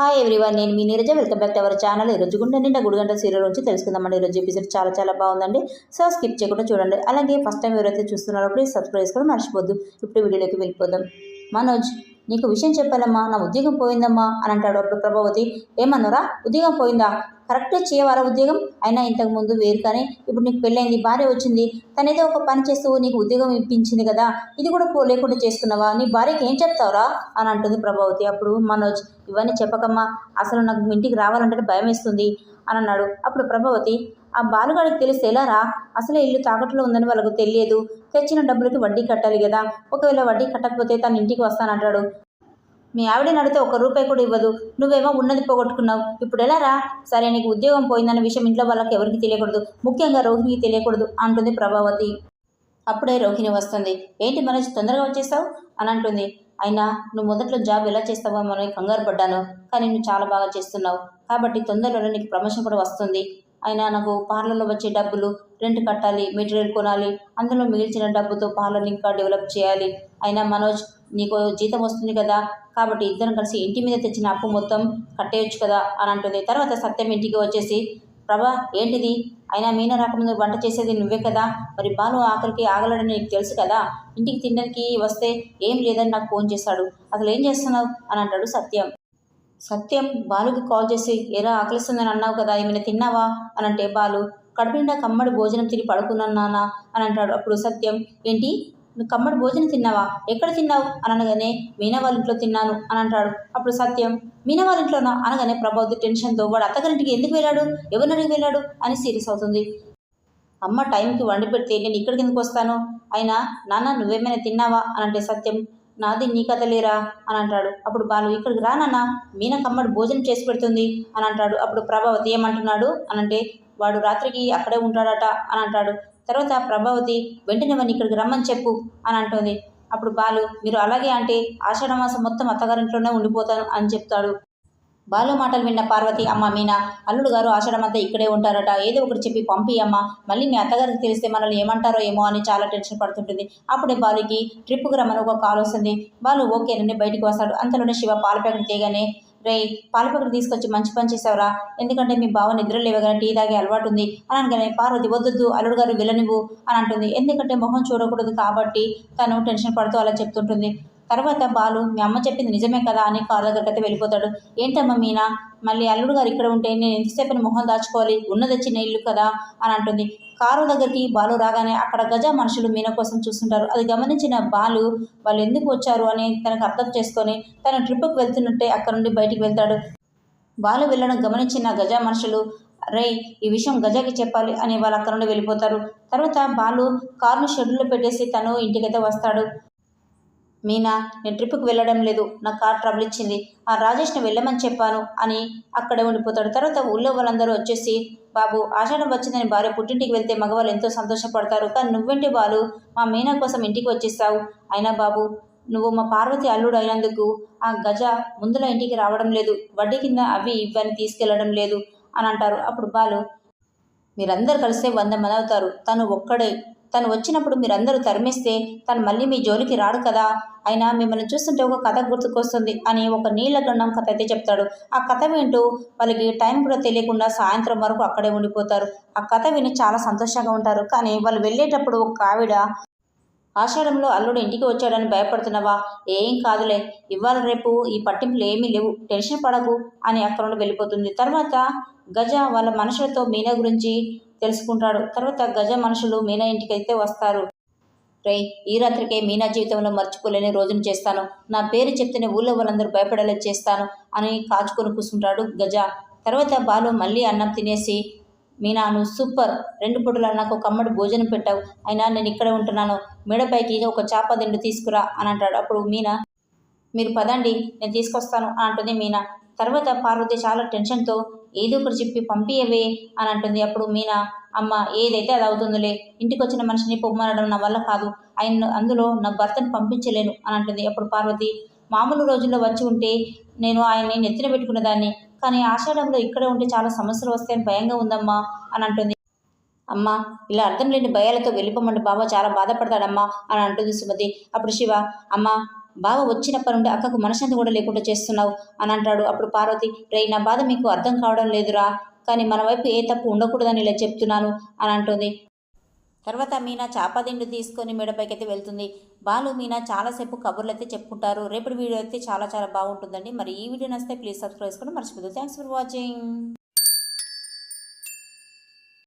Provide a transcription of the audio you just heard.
Hi everyone నేను మీ Neeraja. Welcome back to our channel ఈరోజు గుండె నిండా గుడిగంట సీరియల్ నుంచి తెలుసుకుందామండి. ఈరోజు ఎపిసోడ్ చాలా చాలా బాగుందండి. సో స్కిప్ చేయకుండా చూడండి. అలాగే ఫస్ట్ టైం ఎవరైతే చూస్తున్నారో ప్లీజ్ సబ్స్క్రైబ్ చేసుకోవడం మర్చిపోద్దు. ఇప్పుడు వీడియోలోకి వెళ్ళిపోదాం. మనోజ్ నీకు విషయం చెప్పాలమ్మా. నా ఉద్యోగం పోయిందమ్మా అని అంటాడు అప్పుడు ప్రభావతి. ఏమన్నారా? ఉద్యోగం పోయిందా? కరెక్ట్ చేయవాల ఉద్యోగం? అయినా ఇంతకు ముందు వేరు కానీ ఇప్పుడు నీకు పెళ్ళైంది భార్య వచ్చింది. తనేదో ఒక పని చేస్తూ నీకు ఉద్యోగం ఇప్పించింది కదా ఇది కూడా పో లేకుండా చేసుకున్నావా నీ భార్యకి ఏం చెప్తావురా? అని అంటుంది ప్రభావతి. అప్పుడు మనోజ్ ఇవన్నీ చెప్పకమ్మా అసలు నాకు ఇంటికి రావాలంటే భయం వేస్తుంది అని అన్నాడు. అప్పుడు ప్రభావతి ఆ బాలుగాడికి తెలిస్తే ఎలా రా? అసలే ఇల్లు తాకట్లో ఉందని వాళ్ళకు తెలియదు. తెచ్చిన డబ్బులకి వడ్డీ కట్టాలి కదా ఒకవేళ వడ్డీ కట్టకపోతే తన ఇంటికి వస్తానంటాడు. మీ ఆవిడని అడిగితే ఒక రూపాయి కూడా ఇవ్వదు. నువ్వేమో ఉన్నది పోగొట్టుకున్నావు. ఇప్పుడు ఎలా రా? సరే నీకు ఉద్యోగం పోయిందన్న విషయం ఇంట్లో వాళ్ళకి ఎవరికి తెలియకూడదు. ముఖ్యంగా రోహిణికి తెలియకూడదు అంటుంది ప్రభావతి. అప్పుడే రోహిణి వస్తుంది. ఏంటి మనోజ్ తొందరగా వచ్చేస్తావు అని అంటుంది. అయినా నువ్వు మొదట్లో జాబ్ ఎలా చేస్తావో మనం కంగారు పడ్డాను. కానీ నువ్వు చాలా బాగా చేస్తున్నావు. కాబట్టి తొందరలోనే నీకు ప్రమోషన్ కూడా వస్తుంది. అయినా నాకు పార్లర్లో వచ్చే డబ్బులు రెంట్ కట్టాలి మెటీరియల్ కొనాలి అందులో మిగిల్చిన డబ్బుతో పార్లర్ని ఇంకా డెవలప్ చేయాలి. అయినా మనోజ్ నీకు జీతం వస్తుంది కదా కాబట్టి ఇద్దరం కలిసి ఇంటి మీద తెచ్చిన అప్పు మొత్తం కట్టేయచ్చు కదా అని అంటుంది. తర్వాత సత్యం ఇంటికి వచ్చేసి ప్రభా ఏంటిది? అయినా మీన రాకముందు వంట చేసేది నువ్వే కదా? మరి బాలు ఆఖరికి ఆగలడని నీకు తెలుసు కదా? ఇంటికి తినడానికి వస్తే ఏం లేదని నాకు ఫోన్ చేశాడు. అసలు ఏం చేస్తున్నావు? అని అంటాడు సత్యం. సత్యం బాలుకి కాల్ చేసి ఎరా ఆకలిస్తుందని అన్నావు కదా ఏమైనా తిన్నావా? అని అంటే బాలు కడుపు నిండా కమ్మడి భోజనం తిని పడుకున్నాను నాన్న అని అంటాడు. అప్పుడు సత్యం ఏంటి? నువ్వు కమ్మడి భోజనం తిన్నావా? ఎక్కడ తిన్నావు? అని అనగానే మీనా వాళ్ళ ఇంట్లో తిన్నాను అని అంటాడు. అప్పుడు సత్యం మీనా వాళ్ళ ఇంట్లోనా? అనగానే ప్రభావతి టెన్షన్తో వాడు అత్తగారింటికి ఎందుకు వెళ్ళాడు? ఎవరినడికి వెళ్ళాడు? అని సీరియస్ అవుతుంది. అమ్మ టైంకి వండి పెడితే నేను ఇక్కడికి ఎందుకు వస్తాను? అయినా నాన్న నువ్వేమైనా తిన్నావా? అని అంటే సత్యం నాది నీ కథ లేరా అని అంటాడు. అప్పుడు బాలు ఇక్కడికి రానన్నా మీనకమ్మడు మీన భోజనం చేసి పెడుతుంది అని అంటాడు. అప్పుడు ప్రభావతి ఏమంటున్నాడు అనంటే వాడు రాత్రికి అక్కడే ఉంటాడట అని అంటాడు. తర్వాత ప్రభావతి వెంటనే వాడిని ఇక్కడికి రమ్మని చెప్పు అని అంటుంది. అప్పుడు బాలు మీరు అలాగే అంటే ఆషాఢమాసం మొత్తం అత్తగారింట్లోనే ఉండిపోతాను అని చెప్తాడు. బాలు మాటలు విన్న పార్వతి అమ్మ మీనా అల్లుడు గారు ఆషాఢమంతా ఇక్కడే ఉంటారట. ఏదో ఒకటి చెప్పి పంపి అమ్మ. మళ్ళీ మీ అత్తగారికి తెలిస్తే మనల్ని ఏమంటారో ఏమో అని చాలా టెన్షన్ పడుతుంటుంది. అప్పుడే బాలుకి ట్రిప్కి రమ్మని ఒక కాల్ వస్తుంది. బాలు ఓకేనని బయటికి వస్తాడు. అంతలోనే శివ పాల ప్యాకెట్ తీయగానే రే పాల ప్యాకెట్ తీసుకొచ్చి మంచి పని చేసావురా. ఎందుకంటే మీ బావ నిద్ర లేవగానే టీ తాగే అలవాటు ఉంది. అని అనగానే పార్వతి వద్దొద్దు అల్లుడు గారు వెళ్ళనివ్వు అని అంటుంది. ఎందుకంటే మొహం చూడకూడదు కాబట్టి తను టెన్షన్ పడుతూ అలా చెప్తుంటుంది. తర్వాత బాలు మీ అమ్మ చెప్పింది నిజమే కదా అని కారు దగ్గరికి అయితే వెళ్ళిపోతాడు. ఏంటమ్మా మీనా? మళ్ళీ అల్లుడు గారు ఇక్కడ ఉంటే నేను ఎంతసేపని మొహం దాచుకోవాలి? ఉన్నది చిన్న ఇల్లు కదా అని అంటుంది. కారు దగ్గరికి బాలు రాగానే అక్కడ గజ మనుషులు మీన కోసం చూస్తుంటారు. అది గమనించిన బాలు వాళ్ళు ఎందుకు వచ్చారు? అని తనకు అర్థం చేసుకొని తన ట్రిప్కి వెళ్తున్నట్టే అక్కడ నుండి బయటికి వెళ్తాడు. బాలు వెళ్ళడం గమనించిన గజ మనుషులు రే ఈ విషయం గజాకి చెప్పాలి అని వాళ్ళు అక్కడ నుండి వెళ్ళిపోతారు. తర్వాత బాలు కారును షెడ్యూల్లో పెట్టేసి తను ఇంటికైతే వస్తాడు. మీనా నేను ట్రిప్కి వెళ్ళడం లేదు. నా కార్ ట్రబుల్ ఇచ్చింది. ఆ రాజేష్ని వెళ్ళమని చెప్పాను అని అక్కడే ఉండిపోతాడు. తర్వాత ఊళ్ళో వాళ్ళందరూ వచ్చేసి బాబు ఆషాఢం వచ్చిందని భార్య పుట్టింటికి వెళ్తే మగవాళ్ళు ఎంతో సంతోషపడతారు. కానీ నువ్వేంటి బాలు? మా మీనా కోసం ఇంటికి వచ్చేస్తావు అయినా బాబు నువ్వు మా పార్వతి అల్లుడు అయినందుకు ఆ గజ ముందుల ఇంటికి రావడం లేదు. వడ్డీ కింద అవి ఇవన్నీ తీసుకెళ్ళడం లేదు అని అంటారు. అప్పుడు బాలు మీరందరూ కలిస్తే వంద మంది అవుతారు. తను ఒక్కడే తను వచ్చినప్పుడు మీరందరూ తరిమేస్తే తను మళ్ళీ మీ జోలికి రాడు కదా. అయినా మిమ్మల్ని చూస్తుంటే ఒక కథ గుర్తుకొస్తుంది అని ఒక నీలగండం కథ అయితే చెప్తాడు. ఆ కథ వింటూ వాళ్ళకి టైం కూడా తెలియకుండా సాయంత్రం వరకు అక్కడే ఉండిపోతారు. ఆ కథ విని చాలా సంతోషంగా ఉంటారు. కానీ వాళ్ళు వెళ్ళేటప్పుడు ఒక ఆవిడ ఆషాఢంలో అల్లుడు ఇంటికి వచ్చాడని భయపడుతున్నావా? ఏం కాదులే. ఇవాళ రేపు ఈ పట్టింపులు ఏమీ లేవు. టెన్షన్ పడకు అని అక్కడ నుండి వెళ్ళిపోతుంది. తర్వాత గజ వాళ్ళ మనుషులతో మీనా గురించి తెలుసుకుంటాడు. తర్వాత గజ మనుషులు మీనా ఇంటికి అయితే వస్తారు. రే ఈ రాత్రికే మీనా జీవితంలో మర్చిపోలేని రోజును చేస్తాను. నా పేరు చెప్తేనే ఊళ్ళో వాళ్ళందరూ భయపడేలా చేస్తాను అని కాచుకొని కూర్చుంటాడు గజ. తర్వాత బాలు మళ్ళీ అన్నం తినేసి మీనాను సూపర్. రెండు పూటల నాకు ఒక అమ్మడు భోజనం పెట్టావు. అయినా నేను ఇక్కడే ఉంటున్నాను. మేడపైకి ఒక చేప దిండు తీసుకురా అని అంటాడు. అప్పుడు మీనా మీరు పదండి నేను తీసుకొస్తాను అని అంటుంది మీనా. తర్వాత పార్వతి చాలా టెన్షన్తో ఏదో ఒకటి చెప్పి పంపియవే అని అంటుంది. అప్పుడు మీనా అమ్మ ఏదైతే అది అవుతుందిలే ఇంటికి వచ్చిన మనిషిని పొమ్మనడం నా వల్ల కాదు ఆయన అందులో నా భర్తను పంపించలేను అని అంటుంది. అప్పుడు పార్వతి మామూలు రోజుల్లో వచ్చి ఉంటే నేను ఆయన్ని నెత్తిన పెట్టుకునేదాన్ని కానీ ఆషాఢంలో ఇక్కడే ఉంటే చాలా సమస్యలు వస్తాయని భయంగా ఉందమ్మా అని అంటుంది. అమ్మా ఇలా అర్థం లేని భయాలతో వెళ్ళిపోమంటే బాబా చాలా బాధపడతాడమ్మా అని అంటుంది సుమతి. అప్పుడు శివ అమ్మ బావ వచ్చినప్పటి నుండి అక్కకు మనశ్శాంతి కూడా లేకుండా చేస్తున్నావు అని అంటాడు. అప్పుడు పార్వతి రే నా బాధ మీకు అర్థం కావడం లేదురా కానీ మన వైపు ఏ తప్పు ఉండకూడదని ఇలా చెప్తున్నాను అని అంటుంది. తర్వాత మీనా చాపదిండు తీసుకొని మెడపైకి వెళ్తుంది. బాలు మీనా చాలాసేపు కబుర్లు అయితే చెప్పుకుంటారు. రేపటి వీడియో అయితే చాలా చాలా బాగుంటుందండి. మరి ఈ వీడియో నచ్చితే ప్లీజ్ సబ్స్క్రైబ్ చేసుకుని మర్చిపోదు థ్యాంక్స్ ఫర్ వాచింగ్.